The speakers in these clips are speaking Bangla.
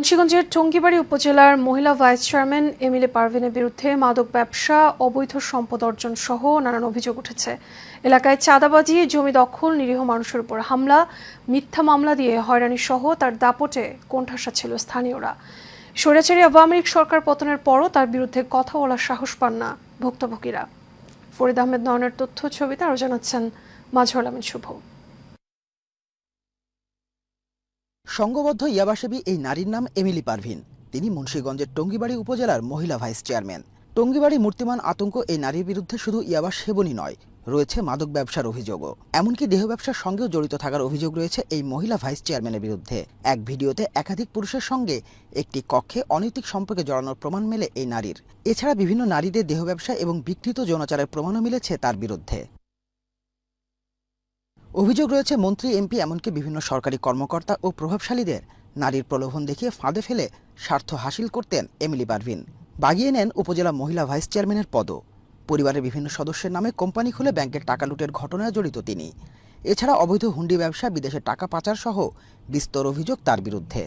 মুন্সিগঞ্জের টঙ্গিবাড়ি উপজেলার মহিলা ভাইস চেয়ারম্যান এমিলি পারভিনের বিরুদ্ধে মাদক ব্যবসা, অবৈধ সম্পদ অর্জন সহ নানান অভিযোগ উঠেছে। এলাকায় চাঁদাবাজি, জমি দখল, নিরীহ মানুষের উপর হামলা, মিথ্যা মামলা দিয়ে হয়রানি সহ তার দাপটে কোণঠাসা ছিল স্থানীয়রা। স্বৈরাচারী আওয়ামী লীগ সরকার পতনের পরও তার বিরুদ্ধে কথা বলার সাহস পান না ভুক্তভোগীরা। ফরিদ আহমেদ নয়নের তথ্য ছবিতে আরও জানাচ্ছেন মাজহর আলমিন শুভ। সংঘবদ্ধ ইয়াবাসেবী এই নারীর নাম এমিলি পারভিন। তিনি মুন্সীগঞ্জের টঙ্গিবাড়ি উপজেলার মহিলা ভাইস চেয়ারম্যান। টঙ্গিবাড়ি মূর্তিমান আতঙ্ক এই নারীর বিরুদ্ধে শুধু ইয়াবা সেবনই নয়, রয়েছে মাদক ব্যবসার অভিযোগও। এমনকি দেহ ব্যবসার সঙ্গেও জড়িত থাকার অভিযোগ রয়েছে এই মহিলা ভাইস চেয়ারম্যানের বিরুদ্ধে। এক ভিডিওতে একাধিক পুরুষের সঙ্গে একটি কক্ষে অনৈতিক সম্পর্কে জড়ানোর প্রমাণ মেলে এই নারীর। এছাড়া বিভিন্ন নারীদের দেহ ব্যবসা এবং বিকৃত যৌনাচারের প্রমাণও মিলেছে তার বিরুদ্ধে। অভিযোগ রয়েছে, মন্ত্রী, এমপি এমনকি বিভিন্ন সরকারি কর্মকর্তা ও প্রভাবশালীদের নারীর প্রলোভন দেখিয়ে ফাঁদে ফেলে স্বার্থ হাসিল করতেন এমিলি বারভিন। বাগিয়ে নেন উপজেলা মহিলা ভাইস চেয়ারম্যানের পদও। পরিবারের বিভিন্ন সদস্যের নামে কোম্পানি খুলে ব্যাংকের টাকা লুটের ঘটনায় জড়িত তিনি। এছাড়া অবৈধ হুন্ডি ব্যবসা, বিদেশে টাকা পাচার সহ বিস্তর অভিযোগ তার বিরুদ্ধে।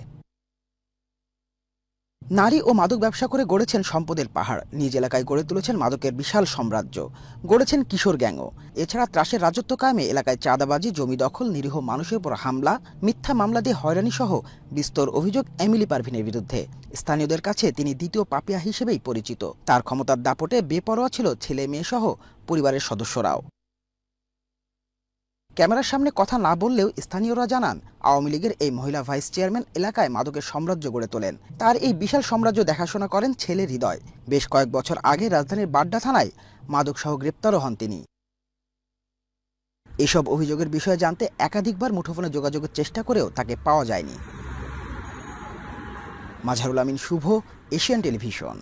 নারী ও মাদক ব্যবসা করে গড়েছেন সম্পদের পাহাড়। নিজ এলাকায় গড়ে তুলেছেন মাদকের বিশাল সাম্রাজ্য। গড়েছেন কিশোর গ্যাংও। এছাড়া ত্রাসের রাজত্ব কায়েমে এলাকায় চাঁদাবাজি, জমি দখল, নিরীহ মানুষের উপর হামলা, মিথ্যা মামলা দিয়ে হয়রানি সহ বিস্তর অভিযোগ এমিলি পারভিনের বিরুদ্ধে। স্থানীয়দের কাছে তিনি দ্বিতীয় পাপিয়া হিসেবেই পরিচিত। তার ক্ষমতার দাপটে বেপরোয়া ছিল ছেলে মেয়ে সহ পরিবারের সদস্যরাও। ক্যামেরার সামনে কথা না বললেও স্থানীয়রা জানান আওয়ামী লীগের এই মহিলা ভাইস চেয়ারম্যান এলাকায় মাদকের সাম্রাজ্য গড়ে তোলেন। তার এই বিশাল সাম্রাজ্য দেখাশোনা করেন ছেলে হৃদয়। বেশ কয়েক বছর আগে রাজধানীর বাড্ডা থানায় মাদক সহ গ্রেপ্তারও হন তিনি। এসব অভিযোগের বিষয়ে জানতে একাধিকবার মুঠোফোনে যোগাযোগের চেষ্টা করেও তাকে পাওয়া যায়নি। Majharul Amin Shuvo, Asian Television.